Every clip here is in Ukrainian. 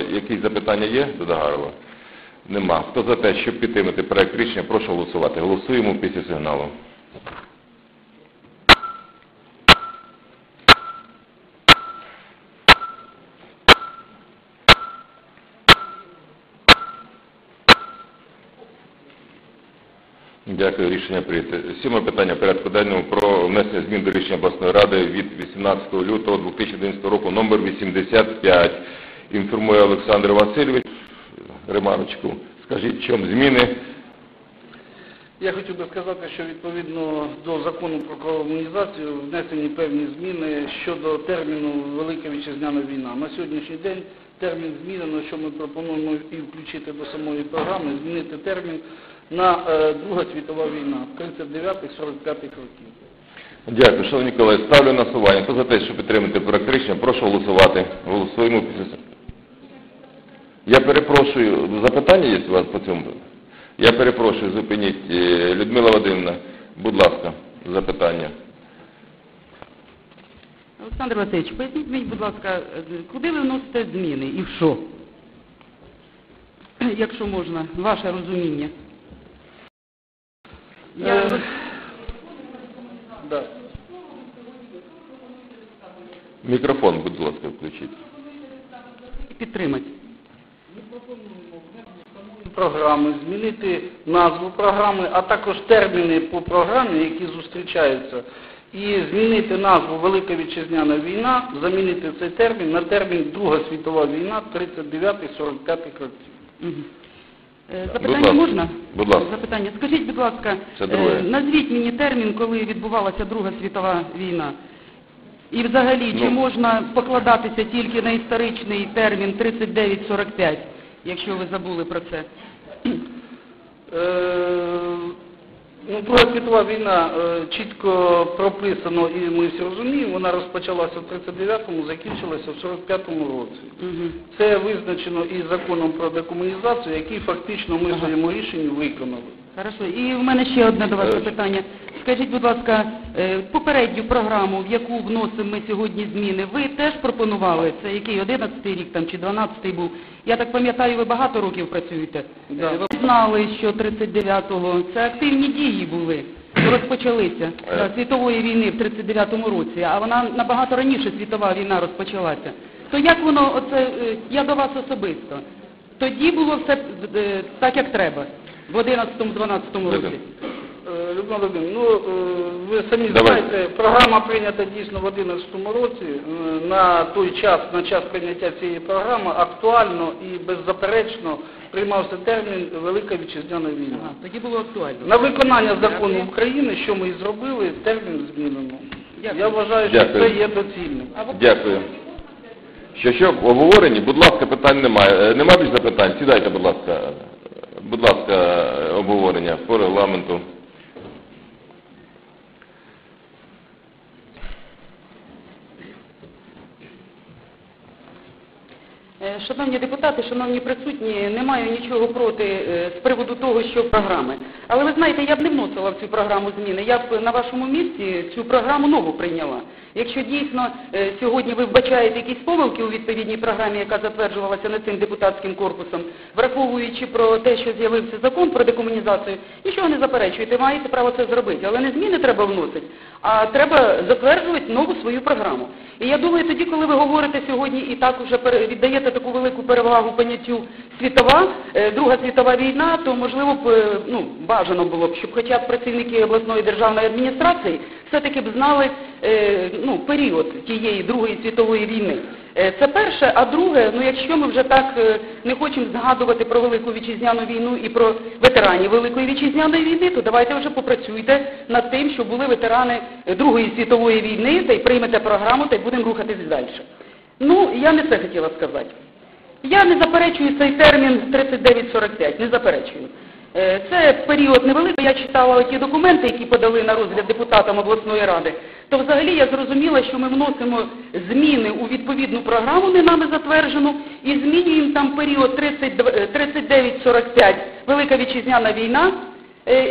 Якісь запитання є до Дагарова? Нема. Хто за те, щоб підтримати проект рішення, прошу голосувати. Голосуємо після сигналу. Дякую, рішення прийнято. Сьоме питання порядку денного про внесення змін до рішення обласної ради від 18 лютого 2011 року номер 85. Інформує Олександр Васильович. Ремарочку. Скажіть, в чому зміни? Я хотів би сказати, що відповідно до закону про комунізацію внесені певні зміни щодо терміну Велика Вітчизняна війна. На сьогоднішній день термін змінено, що ми пропонуємо і включити до самої програми, змінити термін на е, Друга світова війна 39-45 років. Дякую, шановні колеги. Ставлю на голосування. Хто за те, щоб підтримати проект рішення, прошу голосувати. Голосуємо після Я перепрошую, запитання є у вас по цьому? Я перепрошую, зупиніть. Е, Людмила Вадимівна, будь ласка, запитання. Олександр Васильович, поясніть мені, будь ласка, куди ви вносите зміни і в що? Якщо можна, ваше розуміння. Я Е, Да. Мікрофон, будь ласка, включіть. підтримати. Програми, змінити назву програми, а також терміни по програмі, які зустрічаються, і змінити назву Велика Вітчизняна війна, замінити цей термін на термін Друга світова війна 39-45 років. Е, Будь Запитання можна? Будь ласка. Запитання. Скажіть, будь ласка, е, назвіть мені термін, коли відбувалася Друга світова війна. І взагалі, чи Ну. можна покладатися тільки на історичний термін 39-45, якщо ви забули про це? Е, Ну, Друга світова війна е, чітко прописано, і ми всі розуміємо, вона розпочалася в 39-му, закінчилася в 45-му році. Це визначено і законом про декомунізацію, який фактично ми в своєму рішенні виконали. Хорошо. І в мене ще одне до вас Е. запитання. Скажіть, будь ласка, е, попередню програму, в яку вносимо ми сьогодні зміни, ви теж пропонували? Це який 11-й рік там чи 12-й був? Я так пам'ятаю, ви багато років працюєте. Да. Е, Ви знали, що 39-го це активні дії були. Розпочалися Е. да, світової війни в 39-му році, а вона набагато раніше світова війна розпочалася. То як воно, оце, е, я до вас особисто, тоді було все е, так, як треба, в 11-12 році. Е, Людмила Володимирівна, ну, е, ви самі знаєте, програма прийнята дійсно в 2011 році. Е, На той час, на час прийняття цієї програми, актуально і беззаперечно приймався термін Велика Вітчизняна війна. Ага, тоді було актуально. На виконання закону України, що ми і зробили, термін змінено. Дякую. Я вважаю, що Дякую. це є доцільним. Дякую. Що що, в обговоренні? Будь ласка, питань немає. Нема більш запитань? Сідайте, будь ласка. Будь ласка, е, обговорення по регламенту. Е, Шановні депутати, шановні присутні, не маю нічого проти е, з приводу того, що програми. Але ви знаєте, я б не вносила в цю програму зміни. Я б на вашому місці цю програму нову прийняла. Якщо дійсно е, сьогодні ви вбачаєте якісь помилки у відповідній програмі, яка затверджувалася не цим депутатським корпусом, враховуючи про те, що з'явився закон про декомунізацію, нічого не заперечуєте, маєте право це зробити. Але не зміни треба вносити, а треба затверджувати нову свою програму. І я думаю, тоді, коли ви говорите сьогодні і так уже віддаєте таку велику перевагу поняттю світова, е, Друга світова війна, то можливо б е, ну, бажано було б, щоб хоча б працівники обласної державної адміністрації все-таки б знали е, ну, період тієї Другої світової війни. Е, Це перше, а друге, ну якщо ми вже так е, не хочемо згадувати про Велику Вітчизняну війну і про ветеранів Великої Вітчизняної війни, то давайте вже попрацюйте над тим, щоб були ветерани Другої світової війни, та й приймете програму, та й будемо рухатись далі. Ну, я не це хотіла сказати. Я не заперечую цей термін 3945, не заперечую. Е, Це період невеликий, я читала ті документи, які подали на розгляд депутатам обласної ради, то взагалі я зрозуміла, що ми вносимо зміни у відповідну програму, не нами затверджену, і змінюємо там період 30 е, 39-45, Велика Вітчизняна війна,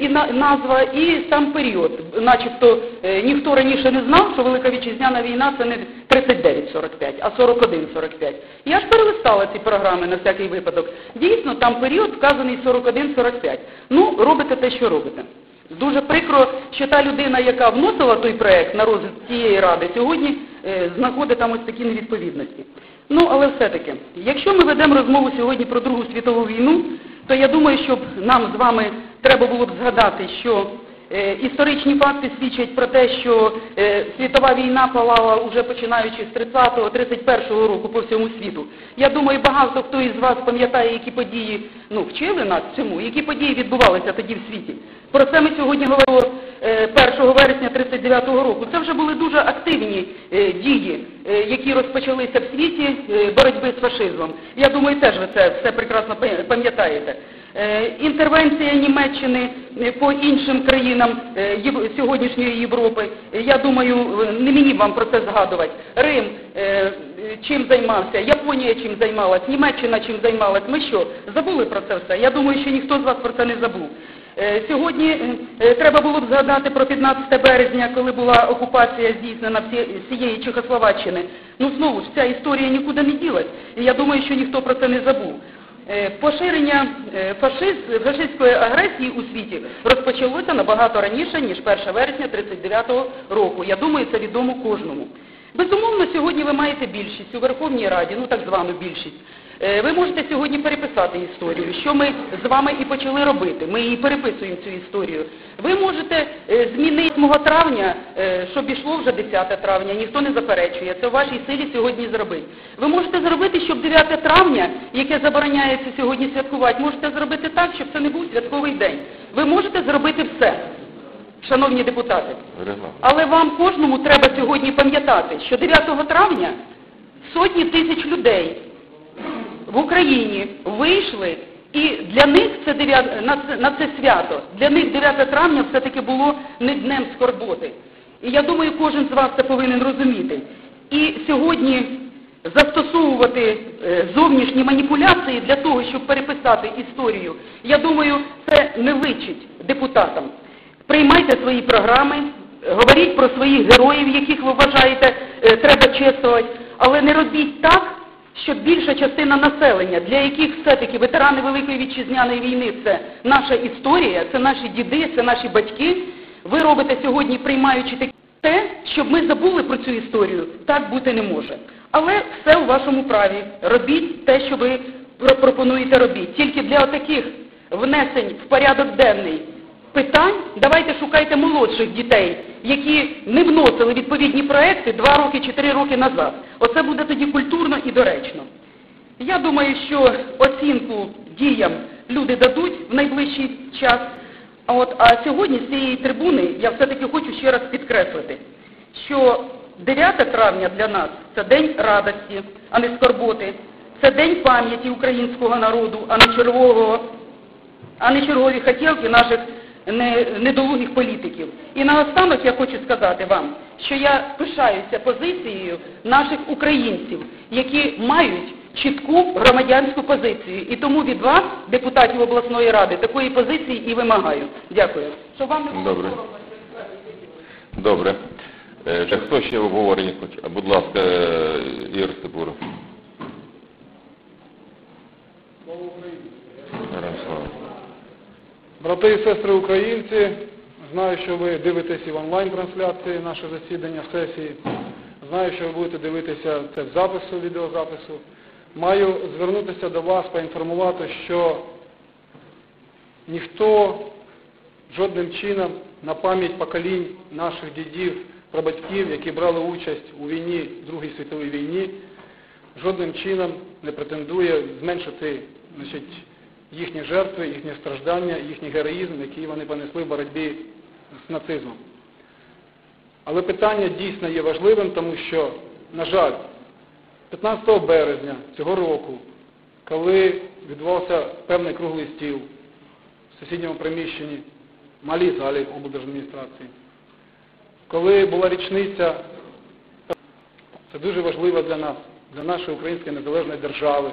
і на- назва, і сам період. Начебто е, ніхто раніше не знав, що Велика Вітчизняна війна це не 39-45, а 41-45. Я ж перелистала ці програми на всякий випадок. Дійсно, там період вказаний 41-45. Ну, робите те, що робите. Дуже прикро, що та людина, яка вносила той проект на розгляд цієї ради, сьогодні е, знаходить там ось такі невідповідності. Ну, але все-таки, якщо ми ведемо розмову сьогодні про Другу світову війну, то я думаю, щоб нам з вами треба було б згадати, що е, історичні факти свідчать про те, що е, світова війна палала уже починаючи з 30-31 року по всьому світу. Я думаю, багато хто із вас пам'ятає, які події ну, вчили нас цьому, які події відбувалися тоді в світі. Про це ми сьогодні говоримо е, 1 вересня 39 року. Це вже були дуже активні е, дії, е, які розпочалися в світі е, боротьби з фашизмом. Я думаю, теж ви це все прекрасно пам'ятаєте. Е, Інтервенція Німеччини е, по іншим країнам е, сьогоднішньої Європи, я думаю, не мені вам про це згадувати. Рим чим займався, Японія чим займалась, Німеччина чим займалась. Ми що, забули про це все? Я думаю, що ніхто з вас про це не забув. Сьогодні треба було б згадати про 15 березня, коли була окупація здійснена всієї Чехословаччини. Ну знову ж ця історія нікуди не ділась, і я думаю, що ніхто про це не забув. Е, Поширення е, фашист- фашистської агресії у світі розпочалося набагато раніше, ніж 1 вересня 1939 року. Я думаю, це відомо кожному. Безумовно, сьогодні ви маєте більшість у Верховній Раді, ну так звану більшість. Е, Ви можете сьогодні переписати історію, що ми з вами і почали робити. Ми її переписуємо цю історію. Ви можете е, змінити 8 травня, е, щоб ішло вже 10 травня, ніхто не заперечує. Це в вашій силі сьогодні зробити. Ви можете зробити, щоб 9 травня, яке забороняється сьогодні святкувати, можете зробити так, щоб це не був святковий день. Ви можете зробити все, шановні депутати. Але вам кожному треба сьогодні пам'ятати, що 9 травня сотні тисяч людей в Україні вийшли, і для них це 9, на, це, на це свято, для них 9 травня все-таки було не днем скорботи. І я думаю, кожен з вас це повинен розуміти. І сьогодні застосовувати е, зовнішні маніпуляції для того, щоб переписати історію, я думаю, це не личить депутатам. Приймайте свої програми, говоріть про своїх героїв, яких ви вважаєте е, треба чествувати, але не робіть так, щоб більша частина населення, для яких все-таки ветерани Великої Вітчизняної війни це наша історія, це наші діди, це наші батьки, ви робите сьогодні, приймаючи таке те, щоб ми забули про цю історію, так бути не може. Але все у вашому праві. Робіть те, що ви пропонуєте робіть. Тільки для отаких внесень в порядок денний питань давайте шукайте молодших дітей, які не вносили відповідні проекти два роки чи три роки назад. Оце буде тоді культурно і доречно. Я думаю, що оцінку діям люди дадуть в найближчий час. От, а сьогодні з цієї трибуни я все-таки хочу ще раз підкреслити, що 9 травня для нас це день радості, а не скорботи. Це день пам'яті українського народу, а не чергового а не чергові хотілки наших недолугих політиків. І наостанок я хочу сказати вам, що я пишаюся позицією наших українців, які мають чітку громадянську позицію. І тому від вас, депутатів обласної ради, такої позиції і вимагаю. Дякую. Щоб вам не було Добре. Добре. Е, Хто ще в обговоренні хоче? А, Будь ласка, е, Ігор Степуров. Слава. Брати і сестри українці, знаю, що ви дивитесь і в онлайн-трансляції наше засідання сесії. Знаю, що ви будете дивитися це в запису, відеозапису. Маю звернутися до вас, поінформувати, що ніхто жодним чином на пам'ять поколінь наших дідів, прабатьків, які брали участь у війні, Другій світовій війні, жодним чином не претендує зменшити значить, їхні жертви, їхні страждання, їхній героїзм, який вони понесли в боротьбі з нацизмом. Але питання дійсно є важливим, тому що, на жаль, 15 березня цього року, коли відбувався певний круглий стіл в сусідньому приміщенні, малій залі облдержадміністрації, коли була річниця, це дуже важливо для нас, для нашої української незалежної держави,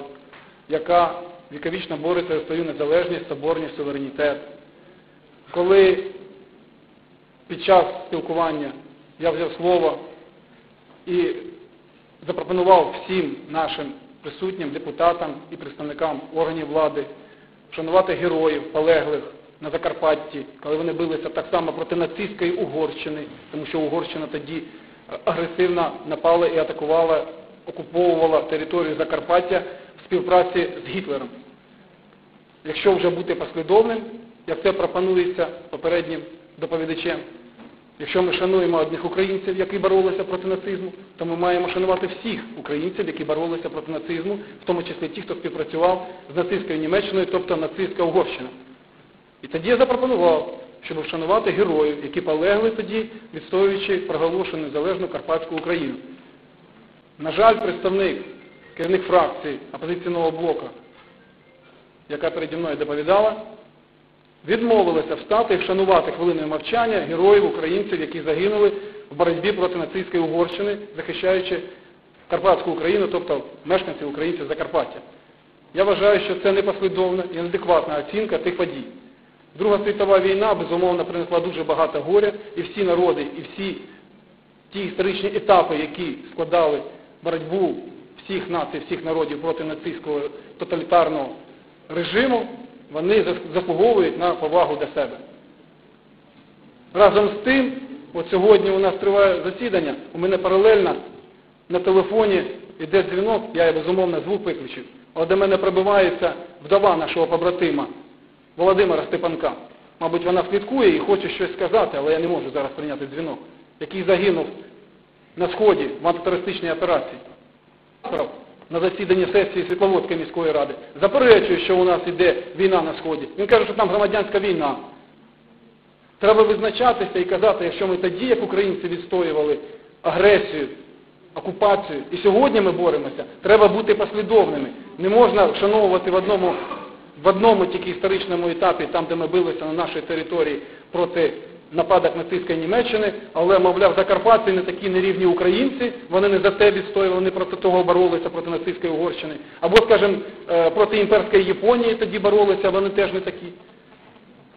яка віковічно бореться за свою незалежність, соборність, суверенітет. коли під час спілкування я взяв слово і запропонував всім нашим присутнім депутатам і представникам органів влади вшанувати героїв, полеглих на Закарпатті, коли вони билися так само проти нацистської Угорщини, тому що Угорщина тоді е, агресивно напала і атакувала, окуповувала територію Закарпаття в співпраці з Гітлером. Якщо вже бути послідовним, як це пропонується попереднім доповідачем, якщо ми шануємо одних українців, які боролися проти нацизму, то ми маємо шанувати всіх українців, які боролися проти нацизму, в тому числі ті, хто співпрацював з нацистською Німеччиною, тобто нацистська Угорщина. І тоді я запропонував, щоб вшанувати героїв, які полегли тоді, відстоюючи проголошену незалежну Карпатську Україну. На жаль, представник, керівник фракції опозиційного блоку, яка переді мною доповідала, відмовилася встати і вшанувати хвилиною мовчання героїв українців, які загинули в боротьбі проти нацистської Угорщини, захищаючи Карпатську Україну, тобто мешканців українців Закарпаття. Я вважаю, що це непослідовна і неадекватна оцінка тих подій. Друга світова війна, безумовно, принесла дуже багато горя, і всі народи, і всі ті історичні етапи, які складали боротьбу всіх націй, всіх народів проти нацистського тоталітарного режиму, вони зас- заслуговують на повагу до себе. Разом з тим, от сьогодні у нас триває засідання, у мене паралельно на телефоні йде дзвінок, я безумовно звук виключив, але до мене пробивається вдова нашого побратима Володимира Степанка. Мабуть, вона слідкує і хоче щось сказати, але я не можу зараз прийняти дзвінок, який загинув на Сході в антитерористичній операції. На засіданні сесії Світловодської міської ради заперечує, що у нас іде війна на Сході. Він каже, що там громадянська війна. Треба визначатися і казати, якщо ми тоді, як українці, відстоювали агресію, окупацію, і сьогодні ми боремося, треба бути послідовними. Не можна вшановувати в одному, в одному тільки історичному етапі, там, де ми билися на нашій території проти нападок нацистської Німеччини, але, мовляв, Закарпатці не такі нерівні українці, вони не за те відстоювали, вони проти того боролися, проти нацистської Угорщини. Або, скажімо, е, проти імперської Японії тоді боролися, вони теж не такі.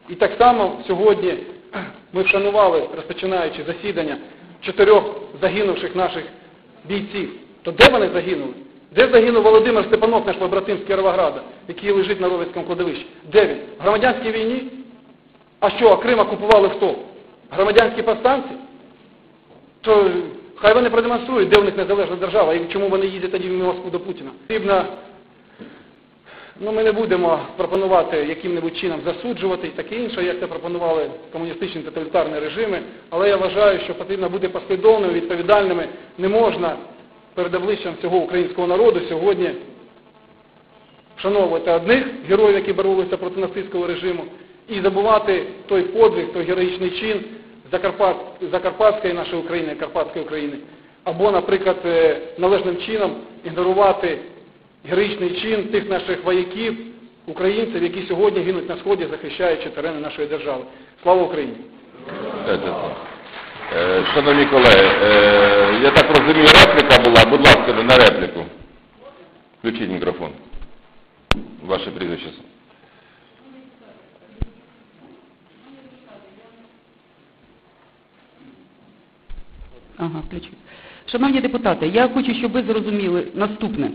І так само сьогодні ми вшанували, розпочинаючи засідання, чотирьох загинувших наших бійців. То де вони загинули? Де загинув Володимир Степанов, наш побратим з Кіровограда, який лежить на Ровецькому кладовищі? Де він? В громадянській війні? А що, а Крим окупували хто? Громадянські повстанці? То хай вони продемонструють, де в них незалежна держава і чому вони їздять тоді в Москву до Путіна. Потрібно Ну, ми не будемо пропонувати яким-небудь чином засуджувати і таке інше, як це пропонували комуністичні тоталітарні режими, але я вважаю, що потрібно бути послідовними, відповідальними. Не можна перед обличчям всього українського народу сьогодні вшановувати одних героїв, які боролися проти нацистського режиму, і забувати той подвиг, той героїчний чин Закарпат, Закарпатської нашої України, Карпатської України, або, наприклад, е, належним чином ігнорувати героїчний чин тих наших вояків, українців, які сьогодні гинуть на Сході, захищаючи терени нашої держави. Слава Україні! Е, Шановні колеги, е, я так розумію, репліка була. Будь ласка, на репліку. Включіть мікрофон. Ваше прізвище. Ага, включив. Шановні депутати, я хочу, щоб ви зрозуміли наступне.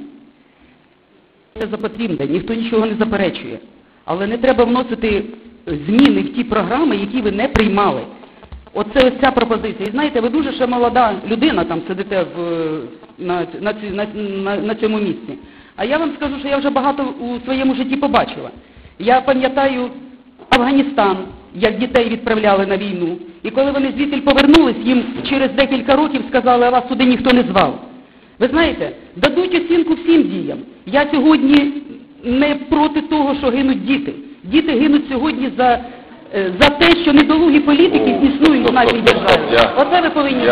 Це за потрібне, ніхто нічого не заперечує. Але не треба вносити зміни в ті програми, які ви не приймали. Оце ось ця пропозиція. І знаєте, ви дуже ще молода людина там сидите в, на, на, на, на цьому місці. А я вам скажу, що я вже багато у своєму житті побачила. Я пам'ятаю Афганістан, як дітей відправляли на війну. І коли вони звідти повернулись, їм через декілька років сказали, а вас туди ніхто не звав. Ви знаєте, дадуть оцінку всім діям. Я сьогодні не проти того, що гинуть діти. Діти гинуть сьогодні за, е, за те, що недолугі політики існують в нашій державі. Оце ви повинні